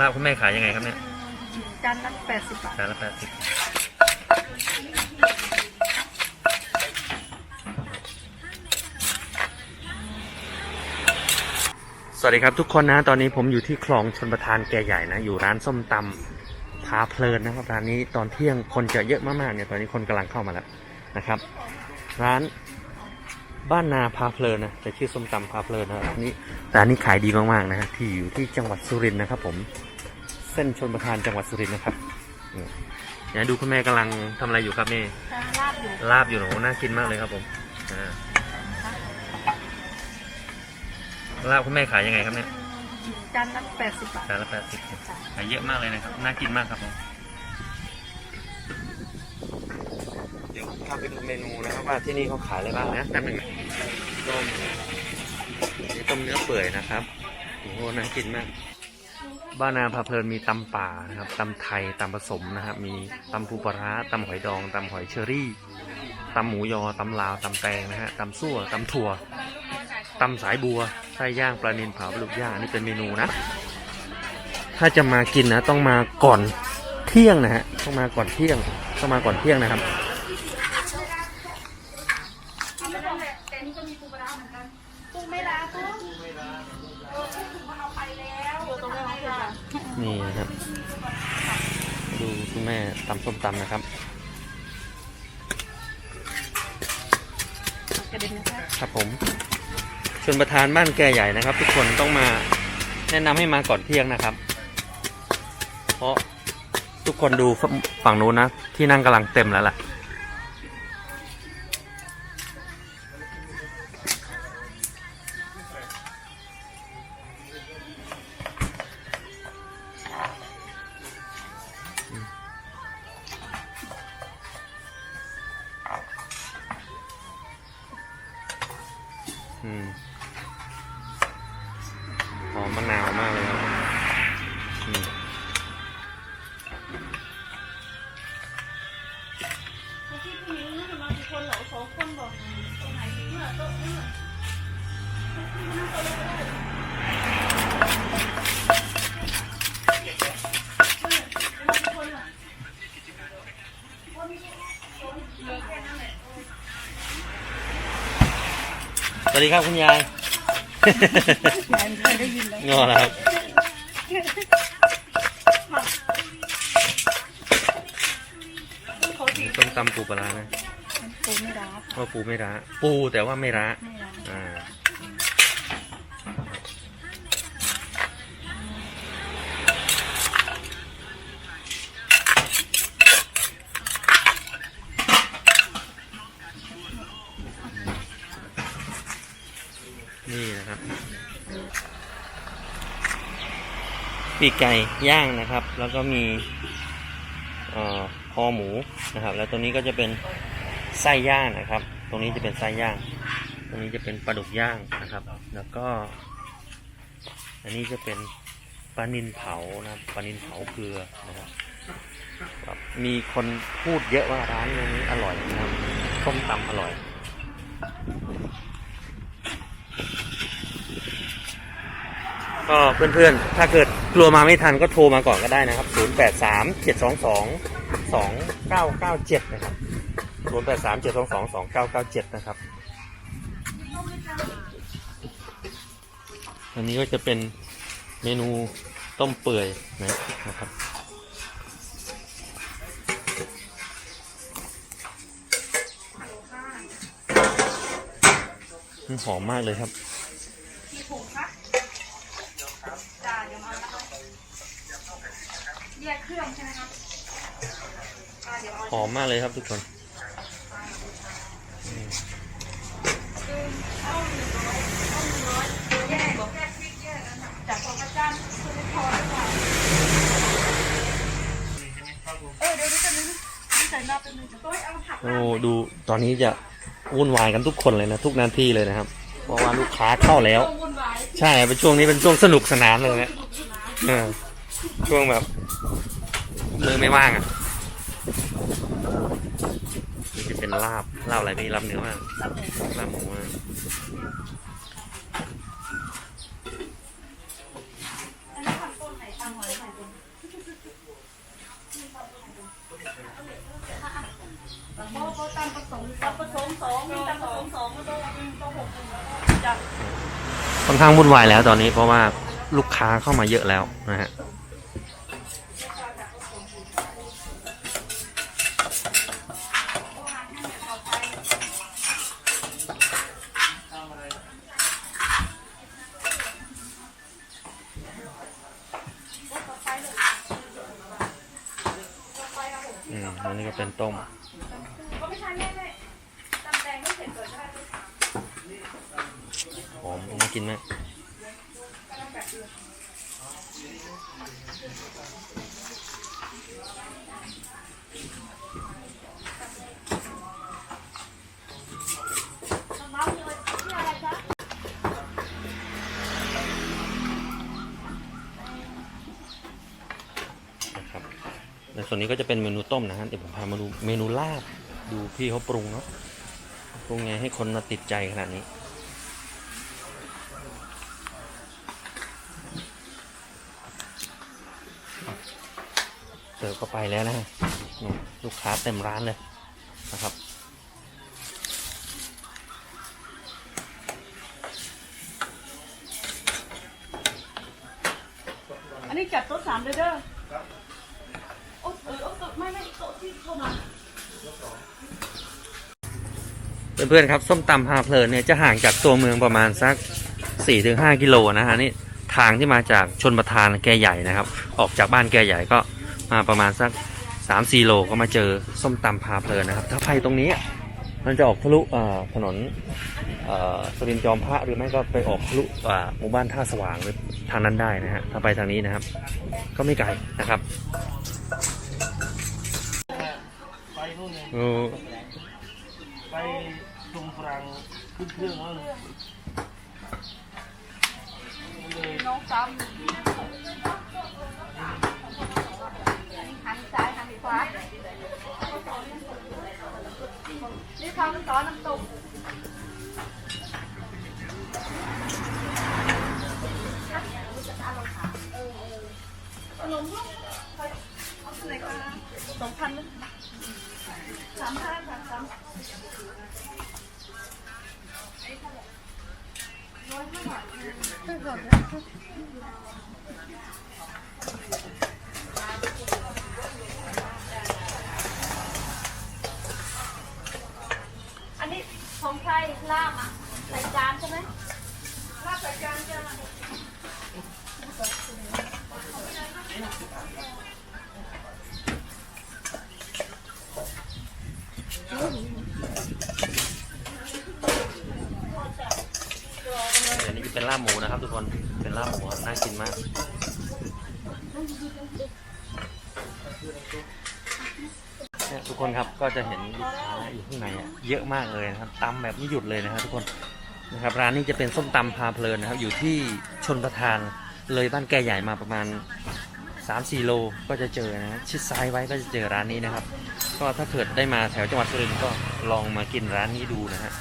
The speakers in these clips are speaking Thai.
ลาบคุณแม่ขายยังไงครับเนี่ยจานละแปดสิบบาทจานละแปดสิบสวัสดีครับทุกคนนะ ตอนนี้ผมอยู่ที่คลองชนประทานแก่ใหญ่นะ อยู่ร้านส้มตำพาเพลินนะครับร้านนี้ตอนเที่ยงคนจะเยอะมากๆเนี่ยตอนนี้คนกำลังเข้ามาแล้วนะครับ ร้าน บ้านนาพาเพลินนะแต่ชื่อส้มตำพาเพลินนะร้านนี้ร้านนี้ขายดีมากๆนะฮะที่อยู่ที่จังหวัดสุรินทร์นะครับ ผม เส้นชนประทานจังหวัดสุรินทร์นะครับนี่เดี๋ยวดูคุณแม่กำลังทำอะไรอยู่ครับนี่จานลาบอยู่ลาบอยู่หนูน่ากินมากเลยครับผมอ่าลาบคุณแม่ขายยังไงครับเนี่ยจานละแปดสิบบาทจานละแปดสิบขายเยอะมากเลยนะครับน่ากินมากครับผม พาไปดูเมนูนะครับว่าที่นี่เขาขายอะไรบ้างนะแป๊บหนึงต้มนี่ต้มเนื้อเปื่อยนะครับโอ้โหน่ากินมาก บ้านนาพาเพลินมีตำป่านะครับตำไทยตำผสมนะครับ มีตำปูปลาร้าตำหอยดองตำหอยเชอรี่ตำหมูยอตำลาวตำแตงนะฮะตำซั่วตำถั่วตำสายบัวไส้ย่างปลานิลเผาปลาลูกย่างอันนี่เป็นเมนูนะ ถ้าจะมากินนะ ต้องมาก่อนเที่ยงนะฮะต้องมาก่อนเที่ยงต้องมาก่อนเที่ยงนะครับ ตู้ไม่ล้างตู้ตู้มันเอาไปแล้วตรงนี้ค่ะ นี่นะครับ ดูคุณแม่ตำ ส้มตำนะครับกระเด็นนะคะครับผมชนประธานบ้านแก่ใหญ่นะครับ ทุกคนต้องมาแนะนำให้มาก่อนเที่ยงนะครับ เพราะทุกคนดูฝั่งนู้นนะ ที่นั่งกำลังเต็มแล้วล่ะ อมมะนาวมากเลยครับสวัสดีครับคุณยาย งอแล้วครับเขาตีต้มตำปูปลาร้านะปูไม่รักว่าปูไม่ร้าปูแต่ว่าไม่ร้าไม่รัก อ่า นี่นะครับปีกไก่ย่างนะครับ แล้วก็มีเอ่อคอหมูนะครับ แล้วตัวนี้ก็จะเป็นไส้ย่างนะครับ ตรงนี้จะเป็นไส้ย่าง ตรงนี้จะเป็นปลาดุกย่างนะครับ แล้วก็ อันนี้จะเป็นปลานินเผานะครับปลานินเผาเกลือนะครับครับมีคนพูดเยอะว่าร้านนี้อร่อยนะครับต้มตำอร่อย ก็เพื่อนๆ ถ้าเกิดกลัวมาไม่ทันก็โทรมาก่อนก็ได้นะครับ 083 722 2997 นะครับ 083 722 2997 นะครับอันนี้ก็จะเป็นเมนูต้มเปื่อยนะนะครับหอมมากเลยครับ กี่ถุงคะจ่าเดี๋ยวมานะคะแยกเครื่องใช่ไหมคะ อ่าเดี๋ยวเอาหอมมากเลยครับทุกคนเอาหนึ่งร้อยเอาหนึ่งร้อยแยกบอกแยกพริกแยกนั่นน่ะจากของอาจารย์คุณไม่พอหรือเปล่าเออเดี๋ยวนี้กันนึงนี่ใส่น้ำเป็นหนึ่งจะต้องเอาผักโอ้ดูตอนนี้จะวุ่นวายกันทุกคนเลยนะ ทุกนาทีเลยนะครับ เพราะว่าลูกค้าเข้าแล้ววุ่นวายใช่เป็นช่วงนี้เป็นช่วงสนุกสนานเลยนะเออช่วงแบบมือไม่ว่างอะ เ็นลาบลาบอะไรพี่ลาบเนื้อมาลาบหมูมาค่อนข้างวุ่นวายแล้วตอนนี้เพราะว่าลูกค้าเข้ามาเยอะแล้วนะฮะ นนี้ก็เป็นต้มก็ไม่ใช่แม่แม่ตำแตงไม่เสร็จก่อนก็ได้หอมน่ากินมาก น้ำเลยที่อะไรจ๊ะ นะครับใน ส่วนนี้ก็จะเป็นเมนูต้มนะฮะเดี๋ยวผมพามาดูเมนูลาบดูพี่เขาปรุงเนาะปรุงไงให้คนมาติดใจขนาดนี้เสิร์ฟก็ไปแล้วนะลูกค้าเต็มร้านเลยนะครับอันนี้จัดโต๊ะสามเลยเด้อเออโต๊ะไม่ไม่โต๊ะที่เข้ามา เพื่อนๆครับส้มตำพาเพลินเนี่ยจะห่างจากตัวเมืองประมาณสัก 4-5 กิโลนะฮะนี่ทางที่มาจากชนประทานแกใหญ่นะครับ ออกจากบ้านแกใหญ่ก็มาประมาณสัก 3-4 โลก็มาเจอส้มตำพาเพลินนะครับ ถ้าไปตรงนี้มันจะออกทะลุเอ่อถนนเอ่อสรินทร์จอมพระหรือไม่ก็ไปออกทะลุอ่าหมู่บ้านท่าสว่างหรือทางนั้นได้นะฮะถ้าไปทางนี้นะครับ ก็ไม่ไกลนะครับไป รังขึ้นเครื่องแล้วเลยน้องซ้ำหันซ้ายหันขวานี่ทำซอสน้ำตก เป็นลาบหมูครับน่ากินมาก เนี่ยทุกคนครับก็จะเห็นลูกค้าอยู่ข้างในอะเยอะมากเลยนะครับตำแบบไม่หยุดเลยนะครับทุกคนนะครับร้านนี้จะเป็นส้มตำพาเพลินนะครับ อยู่ที่ชนประทานเลยบ้านแก่ใหญ่มาประมาณ 3-4 โลก็จะเจอนะชิดซ้ายไว้ก็จะเจอร้านนี้นะครับ ก็ถ้าเกิดได้มาแถวจังหวัดสุรินทร์ก็ลองมากินร้านนี้ดูนะฮะ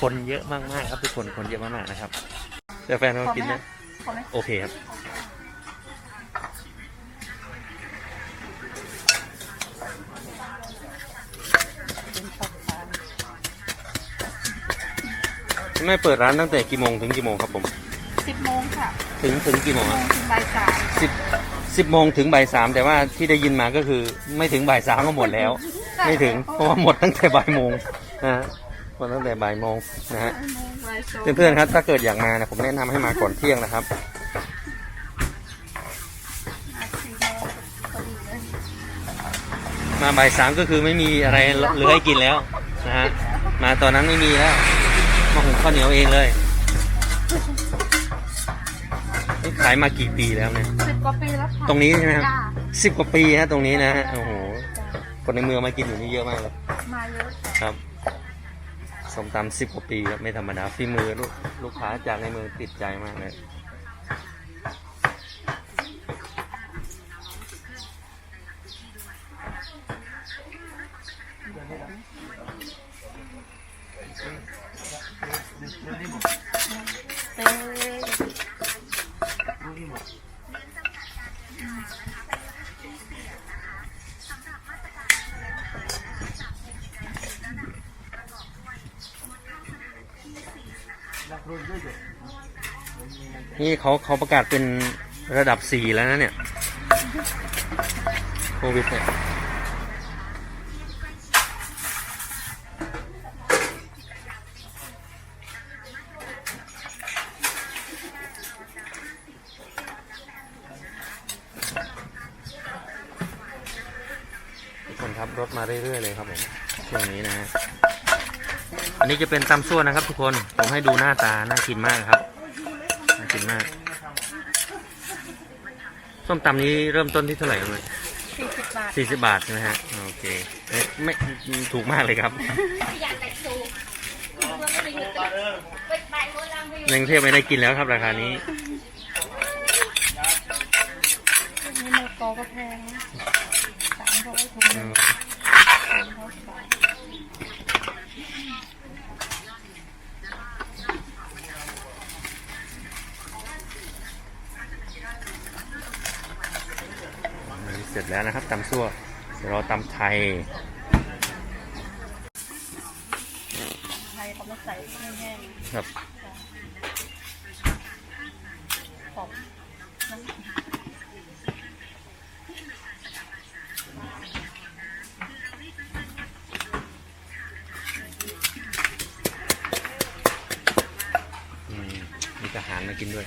คนเยอะมากๆครับทุกคนคนเยอะมากๆนะครับ แต่แฟนเรากินนะพอไหมโอเคครับไม่เปิดร้านตั้งแต่กี่โมงถึงกี่โมงครับผม สิบโมงค่ะถึงถึงกี่โมงโมอะงถึงบ่ายสามสิบสิบโมงถึงบ่ายสามแต่ว่าที่ได้ยินมาก็คือไม่ถึงบ่ายสามก็หมดแล้ว ไม่ถึงเพราะว่าหมดตั้งแต่บ่ายโมงนะฮะ หมดตั้งแต่บ่ายโมงนะฮะบ่ายสองเพื่อนๆครับถ้าเกิดอยากมานะผมแนะนำให้มาก่อนเที่ยงนะครับสี่โมงพอดีเลยมาบ่ายสามก็คือไม่มีอะไรเหลือให้กินแล้วนะฮะมาตอนนั้นไม่มีแล้วมาหุงข้าวเหนียวเองเลยนี่ขายมากี่ปีแล้วเนี่ย สิบกว่าปีแล้วค่ะตรงนี้ใช่ไหมครับ จ้าสิบกว่าปีฮะตรงนี้นะฮะโอ้โหคนในเมืองมากินอยู่นี่เยอะมากเลยมาเยอะ ครับ สมตำสิบกว่าปีครับไม่ธรรมดาฝีมือลูกลูกค้าจากในเมืองติดใจมากเลย นี่เขาเขาประกาศเป็นระดับสี่แล้วนะเนี่ย โควิดเนี่ยทุกคนครับรถมาเรื่อยๆเลยครับผมช่วงนี้นะฮะอันนี้จะเป็นตำซั่วนะครับทุกคน ผมให้ดูหน้าตา น่ากินมากครับ กินมาก ส้มตำนี้เริ่มต้นที่เท่าไหร่ครับสี่สิบบาทสี่สิบบาทใช่ไหมฮะ โอเค ไม่ไม่ถูกมากเลยครับอยากแต่งสูเพื่อไม่ได้เงินไปไปโคตรลังไปในกรุงเทพไม่ได้กินแล้วครับราคานี้นี่มะกอก็แพงนะสามร้อยถุง อื นึง ม สามร้อยบาท อันนี้เสร็จ แล้วนะครับตำซั่วเดี๋ยวเรอตำไทยไทยเขามาใส่แห้งครับๆขอบน้ำมีทหารมากินด้วย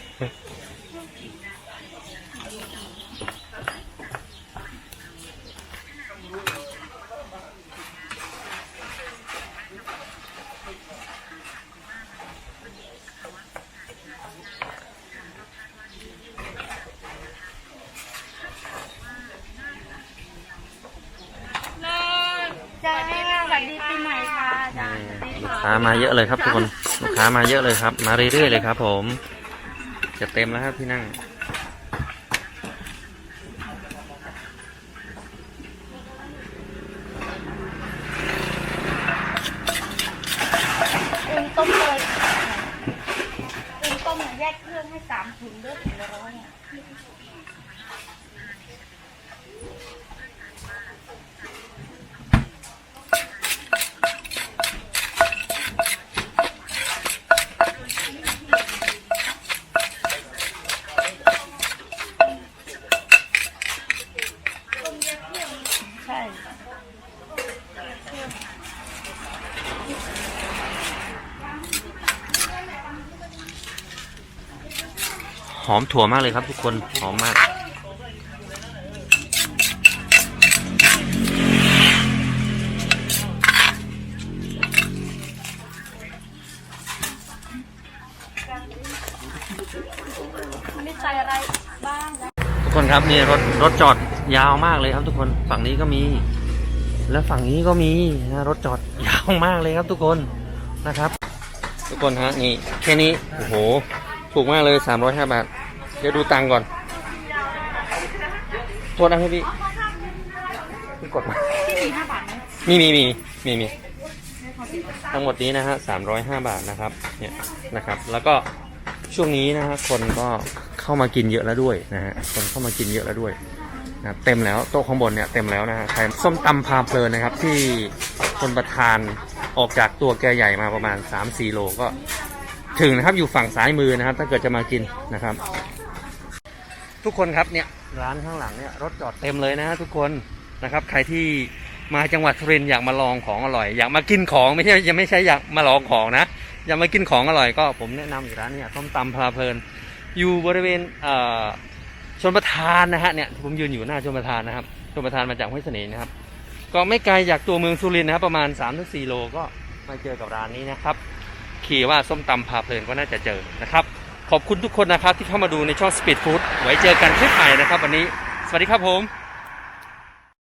มาเยอะเลยครับทุกคน ลูกค้ามาเยอะเลยครับ มาเรื่อยๆเลยครับ ผม จะเต็มแล้วครับที่นั่ง เองต้มเลยเองต้มเนี่ยแยกเครื่องให้สามถุงเลือดถุงละร้อยเนี่ย ใช่ ห อมถั่วมากเลยครับทุกคน หอมมาก ทุกคนครับนี่รถรถจอดยาวมากเลยครับทุกคน ฝั่งนี้ก็มี แล้วฝั่งนี้ก็มีนะรถจอดยาวมากเลยครับทุกคนนะครับ ทุกคนฮะนี่แค่นี้โอ้โหถูกมากเลย 305 บาท เดี๋ยวดูตังค์ก่อนโทษนะครับพี่พี่กดมาที่มีห้าบาทไหมมีมีมีมีมีทั้งหมดนี้นะฮะสามร้อยห้าบาทนะครับ เนี่ยนะครับ แล้วก็ช่วงนี้นะฮะคนก็เข้ามากินเยอะแล้วด้วยนะฮะ คนเข้ามากินเยอะแล้วด้วยนะครับเต็มแล้วโต๊ะข้างบนเนี่ยเต็มแล้วนะฮะใครส้มตำพาเพลินนะครับ ที่คนประทานออกจากตัวแกใหญ่มาประมาณ3-4โลก็ถึงนะครับอยู่ฝั่งซ้ายมือนะครับ ถ้าเกิดจะมากินนะครับ ทุกคนครับเนี่ยร้านข้างหลังเนี่ยรถจอดเต็มเลยนะฮะทุกคนนะครับใครที่มาจังหวัดสุรินทร์อยากมาลองของอร่อย อยากมากินของไม่ใช่ยังไม่ใช่อยากมาลองของนะ อยากมากินของอร่อยก็ผมแนะนำอยู่ร้านเนี่ยส้มตำพลาเพลิน อยู่บริเวณเอ่อชนประทานนะฮะเนี่ยผมยืนอยู่หน้าชนประทานนะครับชนประทานมาจากห้วยเสน่ห์นะครับ ก็ไม่ไกลจากตัวเมืองสุรินทร์นะครับประมาณ3-4โลก็มาเจอกับร้านนี้นะครับขี่ว่าส้มตำพาเพลินก็น่าจะเจอนะครับ ขอบคุณทุกคนนะครับที่เข้ามาดูในช่อง Speed Food ไว้เจอกันคลิปใหม่นะครับ วันนี้ สวัสดีครับผม